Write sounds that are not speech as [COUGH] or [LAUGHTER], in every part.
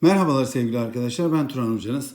Merhabalar sevgili arkadaşlar. Ben Turan Hocanız.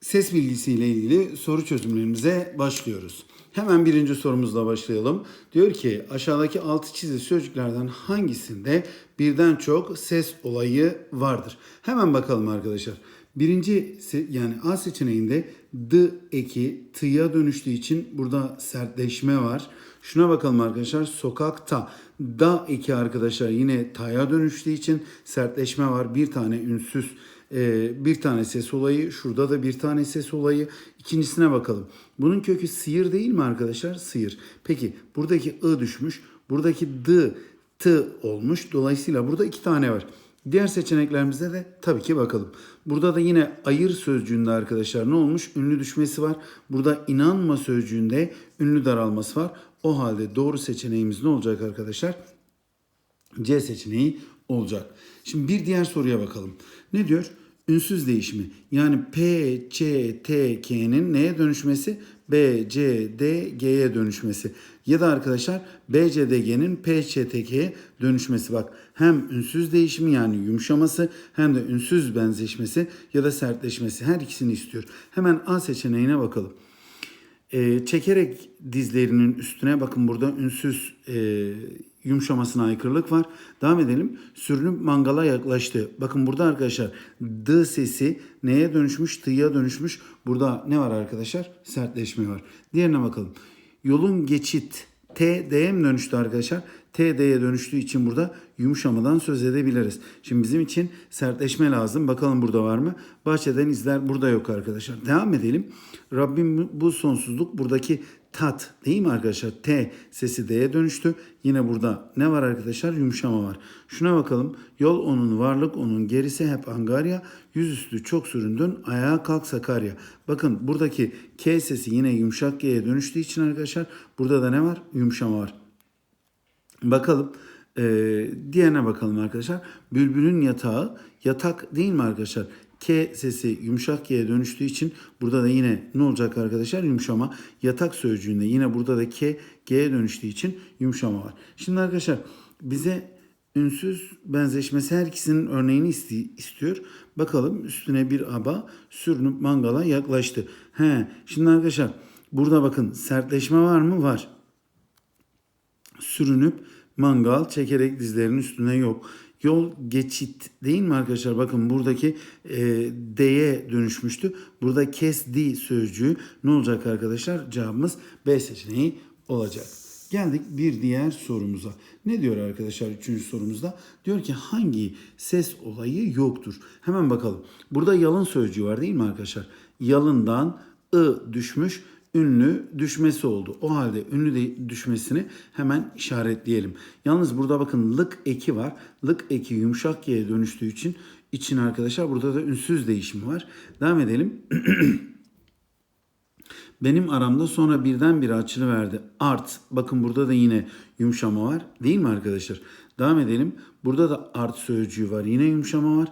Ses bilgisiyle ilgili soru çözümlerimize başlıyoruz. Hemen birinci sorumuzla başlayalım. Diyor ki aşağıdaki altı çizili sözcüklerden hangisinde birden çok ses olayı vardır? Hemen bakalım arkadaşlar. Birinci yani A seçeneğinde d eki t'ya dönüştüğü için burada sertleşme var. Şuna bakalım arkadaşlar. Sokakta da eki arkadaşlar yine ta'ya dönüştüğü için sertleşme var. Bir tane ünsüz e, bir tane ses olayı. Şurada da bir tane ses olayı. İkincisine bakalım. Bunun kökü sıyır değil mi arkadaşlar? Sıyır. Peki buradaki ı düşmüş. Buradaki d t olmuş. Dolayısıyla burada iki tane var. Diğer seçeneklerimizde de tabii ki bakalım. Burada da yine ayır sözcüğünde arkadaşlar ne olmuş? Ünlü düşmesi var. Burada inanma sözcüğünde ünlü daralması var. O halde doğru seçeneğimiz ne olacak arkadaşlar? C seçeneği olacak. Şimdi bir diğer soruya bakalım. Ne diyor? Ünsüz değişimi. Yani P, Ç, T, K'nin neye dönüşmesi? B, C, D, G'ye dönüşmesi. Ya da arkadaşlar B, C, D, G'nin P, Ç, T, K'ye dönüşmesi. Bak hem ünsüz değişimi yani yumuşaması hem de ünsüz benzeşmesi ya da sertleşmesi her ikisini istiyor. Hemen A seçeneğine bakalım. E, çekerek dizlerinin üstüne bakın burada ünsüz e, yumuşamasına aykırılık var. Devam edelim. Sürünüp mangala yaklaştı. Bakın burada arkadaşlar d sesi neye dönüşmüş? T'ya dönüşmüş. Burada ne var arkadaşlar? Sertleşme var. Diğerine bakalım. Yolun geçit T D'ye dönüştü arkadaşlar? T D'ye dönüştüğü için burada yumuşamadan söz edebiliriz. Şimdi bizim için sertleşme lazım. Bakalım burada var mı? Bahçeden izler burada yok arkadaşlar. Devam edelim. Rabbim bu sonsuzluk buradaki tat değil mi arkadaşlar? T sesi D'ye dönüştü. Yine burada ne var arkadaşlar? Yumuşama var. Şuna bakalım. Yol onun varlık onun gerisi hep Angarya. Yüzüstü çok süründün ayağa kalk Sakarya. Bakın buradaki K sesi yine yumuşak G'ye dönüştüğü için arkadaşlar burada da ne var? Yumuşama var. Bakalım. Ee, diğerine bakalım arkadaşlar. Bülbülün yatağı yatak değil mi arkadaşlar? K sesi yumuşak G'ye dönüştüğü için burada da yine ne olacak arkadaşlar? Yumuşama. Yatak sözcüğünde yine burada da K G'ye dönüştüğü için yumuşama var. Şimdi arkadaşlar bize ünsüz benzeşmesi her ikisinin örneğini isti- istiyor. Bakalım üstüne bir aba sürünüp mangala yaklaştı. He, şimdi arkadaşlar burada bakın sertleşme var mı? Var sürünüp mangal çekerek dizlerinin üstüne yok. Yol geçit değil mi arkadaşlar? Bakın buradaki e, D'ye dönüşmüştü. Burada kesdi sözcüğü ne olacak arkadaşlar? Cevabımız B seçeneği olacak. Geldik bir diğer sorumuza. Ne diyor arkadaşlar üçüncü sorumuzda? Diyor ki hangi ses olayı yoktur? Hemen bakalım. Burada yalın sözcüğü var değil mi arkadaşlar? Yalından ı düşmüş ünlü düşmesi oldu. O halde ünlü de düşmesini hemen işaretleyelim. Yalnız burada bakın lık eki var. Lık eki yumuşak y'ye dönüştüğü için için arkadaşlar burada da ünsüz değişimi var. Devam edelim. [CLEARS THROAT] Benim aramda sonra birdenbire açılıverdi. Art. Bakın burada da yine yumuşama var. Değil mi arkadaşlar? Devam edelim. Burada da art sözcüğü var. Yine yumuşama var.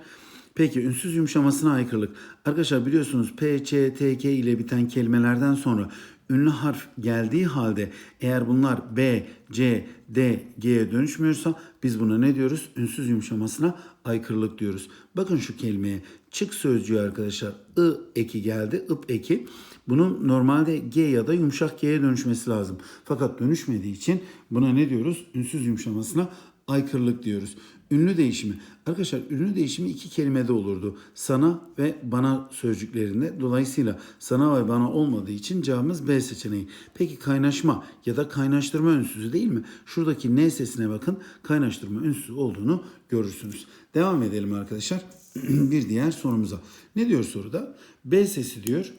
Peki ünsüz yumuşamasına aykırılık. Arkadaşlar biliyorsunuz P, Ç, T, K ile biten kelimelerden sonra ünlü harf geldiği halde eğer bunlar B, C, D, G'ye dönüşmüyorsa biz buna ne diyoruz? Ünsüz yumuşamasına aykırılık diyoruz. Bakın şu kelimeye çık sözcüğü arkadaşlar ı eki geldi, ıp eki. Bunun normalde G ya da yumuşak G'ye dönüşmesi lazım. Fakat dönüşmediği için buna ne diyoruz? Ünsüz yumuşamasına aykırılık diyoruz. Ünlü değişimi. Arkadaşlar ünlü değişimi iki kelimede olurdu. Sana ve bana sözcüklerinde. Dolayısıyla sana ve bana olmadığı için cevabımız B seçeneği. Peki kaynaşma ya da kaynaştırma ünsüzü değil mi? Şuradaki N sesine bakın. Kaynaştırma ünsüzü olduğunu görürsünüz. Devam edelim arkadaşlar. [CLEARS THROAT] Bir diğer sorumuza. Ne diyor soruda? B sesi diyor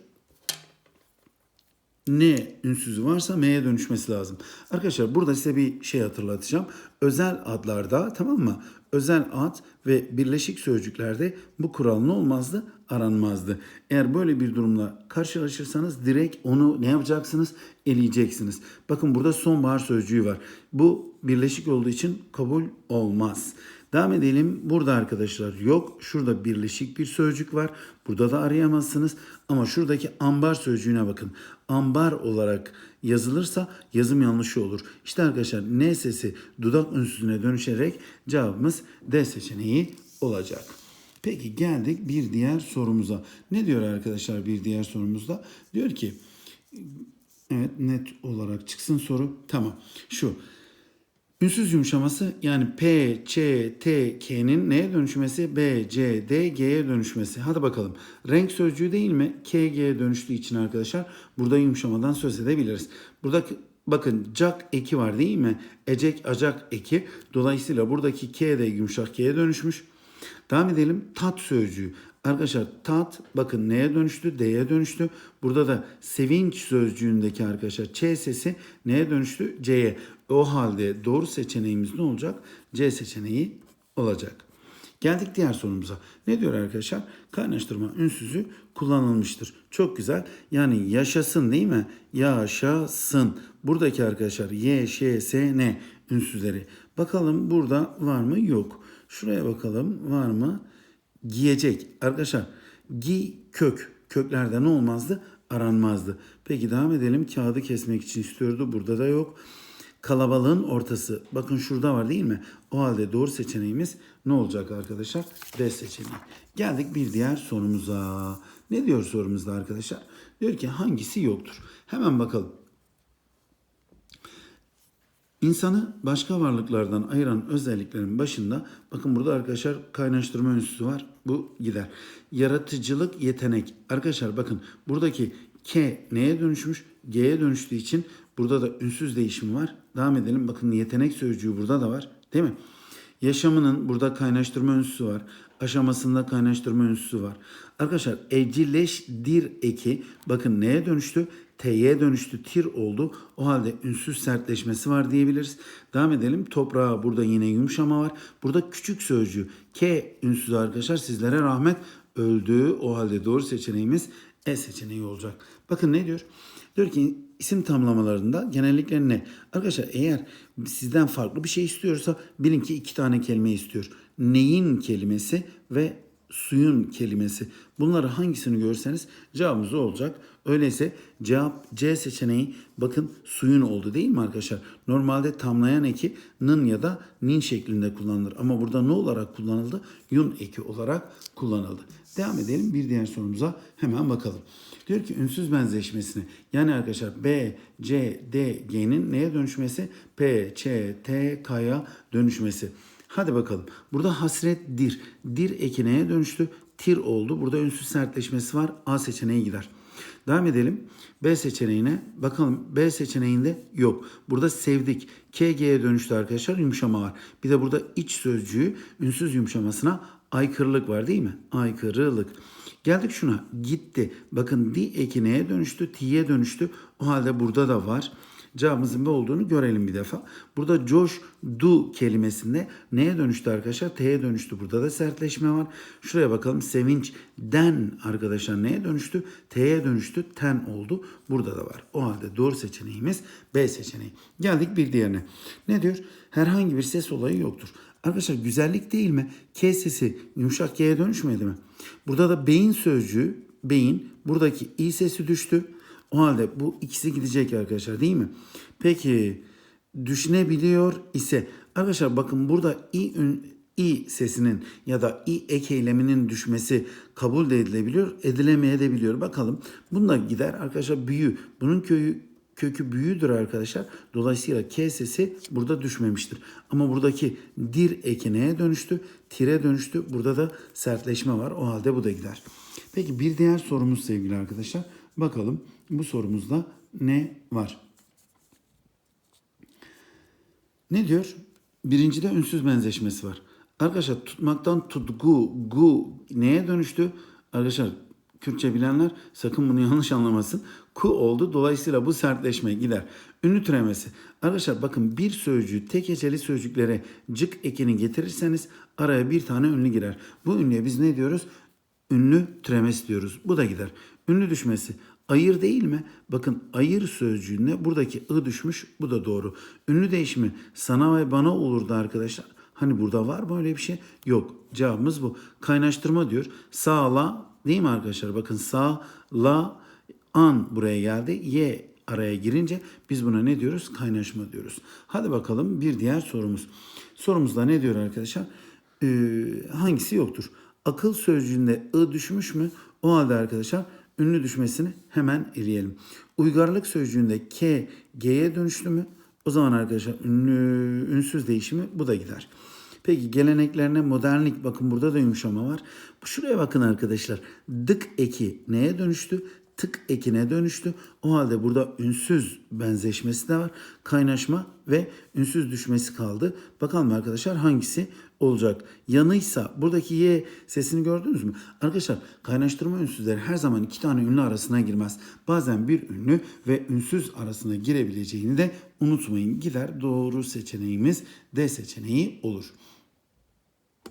ne ünsüzü varsa M'ye dönüşmesi lazım. Arkadaşlar burada size bir şey hatırlatacağım. Özel adlarda tamam mı? Özel ad ve birleşik sözcüklerde bu kural ne olmazdı? Aranmazdı. Eğer böyle bir durumla karşılaşırsanız direkt onu ne yapacaksınız? Eleyeceksiniz. Bakın burada sonbahar sözcüğü var. Bu birleşik olduğu için kabul olmaz. Devam edelim. Burada arkadaşlar yok. Şurada birleşik bir sözcük var. Burada da arayamazsınız. Ama şuradaki ambar sözcüğüne bakın. Ambar olarak yazılırsa yazım yanlışı olur. İşte arkadaşlar N sesi dudak ünsüzüne dönüşerek cevabımız D seçeneği olacak. Peki geldik bir diğer sorumuza. Ne diyor arkadaşlar bir diğer sorumuzda? Diyor ki evet net olarak çıksın soru. Tamam. Şu. Ünsüz yumuşaması yani P, Ç, T, K'nin neye dönüşmesi? B, C, D, G'ye dönüşmesi. Hadi bakalım. Renk sözcüğü değil mi? K, G'ye dönüştüğü için arkadaşlar burada yumuşamadan söz edebiliriz. Burada bakın cak eki var değil mi? Ecek, acak eki. Dolayısıyla buradaki K de yumuşak K'ye dönüşmüş. Devam edelim. Tat sözcüğü. Arkadaşlar tat bakın neye dönüştü? D'ye dönüştü. Burada da sevinç sözcüğündeki arkadaşlar Ç sesi neye dönüştü? C'ye. O halde doğru seçeneğimiz ne olacak? C seçeneği olacak. Geldik diğer sorumuza. Ne diyor arkadaşlar? Kaynaştırma ünsüzü kullanılmıştır. Çok güzel. Yani yaşasın değil mi? Yaşasın. Buradaki arkadaşlar Y, Ş, S, N ünsüzleri. Bakalım burada var mı? Yok. Şuraya bakalım var mı? Giyecek. Arkadaşlar gi kök. Köklerde ne olmazdı? Aranmazdı. Peki devam edelim. Kağıdı kesmek için istiyordu. Burada da yok. Kalabalığın ortası. Bakın şurada var değil mi? O halde doğru seçeneğimiz ne olacak arkadaşlar? D seçeneği. Geldik bir diğer sorumuza. Ne diyor sorumuzda arkadaşlar? Diyor ki hangisi yoktur? Hemen bakalım. İnsanı başka varlıklardan ayıran özelliklerin başında bakın burada arkadaşlar kaynaştırma ünsüzü var. Bu gider. Yaratıcılık, yetenek. Arkadaşlar bakın buradaki K neye dönüşmüş? G'ye dönüştüğü için burada da ünsüz değişimi var. Devam edelim. Bakın yetenek sözcüğü burada da var. Değil mi? Yaşamının burada kaynaştırma ünsüzü var. Aşamasında kaynaştırma ünsüzü var. Arkadaşlar evcilleştir eki bakın neye dönüştü? T'ye dönüştü, tir oldu. O halde ünsüz sertleşmesi var diyebiliriz. Devam edelim. Toprağa burada yine yumuşama var. Burada küçük sözcüğü. K ünsüzü arkadaşlar sizlere rahmet öldü. O halde doğru seçeneğimiz E seçeneği olacak. Bakın ne diyor? Diyor ki isim tamlamalarında genellikle ne? Arkadaşlar eğer sizden farklı bir şey istiyorsa bilin ki iki tane kelime istiyor. Neyin kelimesi ve suyun kelimesi. Bunları hangisini görseniz cevabımız olacak. Öyleyse cevap C seçeneği bakın suyun oldu değil mi arkadaşlar? Normalde tamlayan eki nın ya da nin şeklinde kullanılır. Ama burada ne olarak kullanıldı? Yun eki olarak kullanıldı. Devam edelim bir diğer sorumuza hemen bakalım. Diyor ki ünsüz benzeşmesini yani arkadaşlar B, C, D, G'nin neye dönüşmesi? P, Ç, T, K'ya dönüşmesi. Hadi bakalım. Burada hasret dir. Dir eki neye dönüştü? Tir oldu. Burada ünsüz sertleşmesi var. A seçeneği gider. Devam edelim. B seçeneğine bakalım. B seçeneğinde yok. Burada sevdik. KG'ye dönüştü arkadaşlar. Yumuşama var. Bir de burada iç sözcüğü ünsüz yumuşamasına aykırılık var değil mi? Aykırılık. Geldik şuna. Gitti. Bakın di eki neye dönüştü? T'ye dönüştü. O halde burada da var cevabımızın ne olduğunu görelim bir defa. Burada Josh du kelimesinde neye dönüştü arkadaşlar? T'ye dönüştü. Burada da sertleşme var. Şuraya bakalım. Sevinç den arkadaşlar neye dönüştü? T'ye dönüştü. Ten oldu. Burada da var. O halde doğru seçeneğimiz B seçeneği. Geldik bir diğerine. Ne diyor? Herhangi bir ses olayı yoktur. Arkadaşlar güzellik değil mi? K sesi yumuşak G'ye dönüşmedi mi? Burada da beyin sözcüğü beyin buradaki i sesi düştü. O halde bu ikisi gidecek arkadaşlar değil mi? Peki düşünebiliyor ise arkadaşlar bakın burada i i sesinin ya da i ek eyleminin düşmesi kabul de edilebiliyor, edilemeyebiliyor. Bakalım. Bunda gider arkadaşlar büyü. Bunun köyü kökü büyüdür arkadaşlar. Dolayısıyla K sesi burada düşmemiştir. Ama buradaki dir eki neye dönüştü? Tire dönüştü. Burada da sertleşme var. O halde bu da gider. Peki bir diğer sorumuz sevgili arkadaşlar. Bakalım bu sorumuzda ne var? Ne diyor? Birincide ünsüz benzeşmesi var. Arkadaşlar tutmaktan tutgu, gu neye dönüştü? Arkadaşlar Kürtçe bilenler sakın bunu [LAUGHS] yanlış anlamasın. Ku oldu. Dolayısıyla bu sertleşme gider. Ünlü türemesi. Arkadaşlar bakın bir sözcüğü tek heceli sözcüklere cık ekini getirirseniz araya bir tane ünlü girer. Bu ünlüye biz ne diyoruz? Ünlü türemesi diyoruz. Bu da gider. Ünlü düşmesi. Ayır değil mi? Bakın ayır sözcüğünde buradaki ı düşmüş. Bu da doğru. Ünlü değişimi sana ve bana olurdu arkadaşlar. Hani burada var mı öyle bir şey? Yok. Cevabımız bu. Kaynaştırma diyor. Sağla değil mi arkadaşlar? Bakın sağ, la, an buraya geldi. Y araya girince biz buna ne diyoruz? Kaynaşma diyoruz. Hadi bakalım bir diğer sorumuz. Sorumuzda ne diyor arkadaşlar? Ee, hangisi yoktur? Akıl sözcüğünde ı düşmüş mü? O halde arkadaşlar ünlü düşmesini hemen eleyelim. Uygarlık sözcüğünde k g'ye dönüştü mü? O zaman arkadaşlar ünlü, ünsüz değişimi bu da gider. Peki geleneklerine modernlik bakın burada da yumuşama var. Şuraya bakın arkadaşlar. Dık eki neye dönüştü? Tık ekine dönüştü. O halde burada ünsüz benzeşmesi de var. Kaynaşma ve ünsüz düşmesi kaldı. Bakalım arkadaşlar hangisi olacak? Yanıysa buradaki y sesini gördünüz mü? Arkadaşlar kaynaştırma ünsüzleri her zaman iki tane ünlü arasına girmez. Bazen bir ünlü ve ünsüz arasına girebileceğini de unutmayın. Gider doğru seçeneğimiz D seçeneği olur.